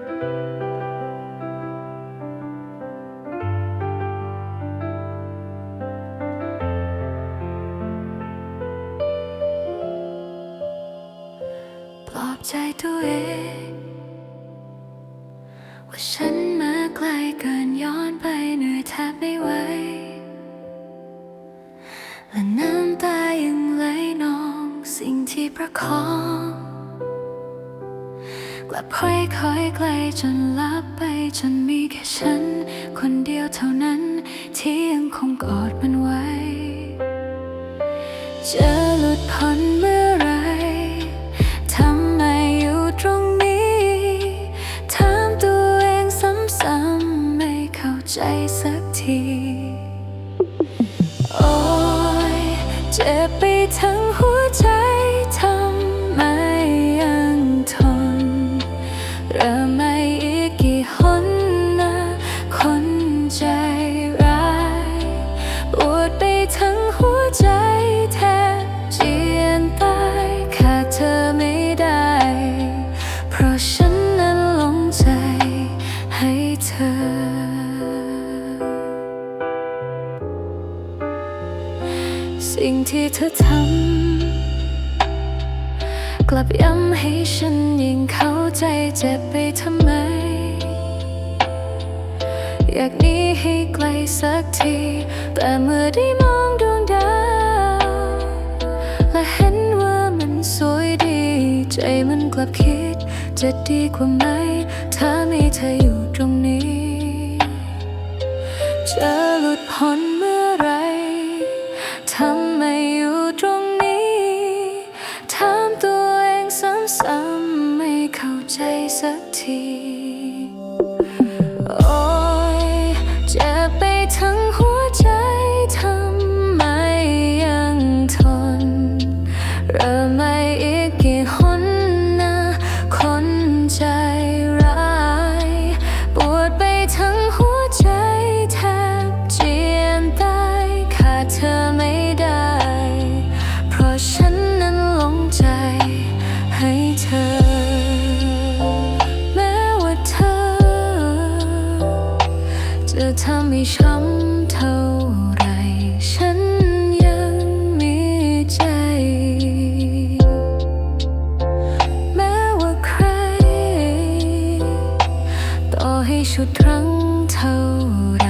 ปลอบใจตัวเอง ว่าฉันมาไกลเกินย้อนไปเหนื่อยแทบไม่ไหวและน้ำตายังไหลนองสิ่งที่ประคอง กลับค่อยๆไกลจนลับไปจนมีแค่ฉัน คนเดียวเท่านั้นที่ยังคงกอดมันไว้ จะหลุดพ้นเมื่อไรทำไมอยู่ตรงนี้ถามตัวเองซ้ำๆไม่เข้าใจสักที โอ้ยเจ็บไปทั้งหัวใจ ริ่มไม่อีกกี่หนนะคนใจร้ายปวดไปทั้งหัวใจแทบเจียนตายขาดเธอไม่ได้ เพราะฉันนั้นหลงใจให้เธอ สิ่งที่เธอทำ กลับย้ำให้ฉันยิ่งเข้าใจเจ็บไปทำไม อยากหนีให้ไกลสักที แต่เมื่อได้มองดวงดาว และเห็นว่ามันสวยดี ใจมันกลับคิด จะดีกว่าไหม ถ้ามีเธออยู่ตรงนี้ จะหลุดพ้นเมื่อไรทำไมอยู่ตรง ใจสักที ทำให้ช้ำเท่าไร ฉันยังมีใจ แม้ว่าใคร ต่อให้ชุดรั้งเท่าไร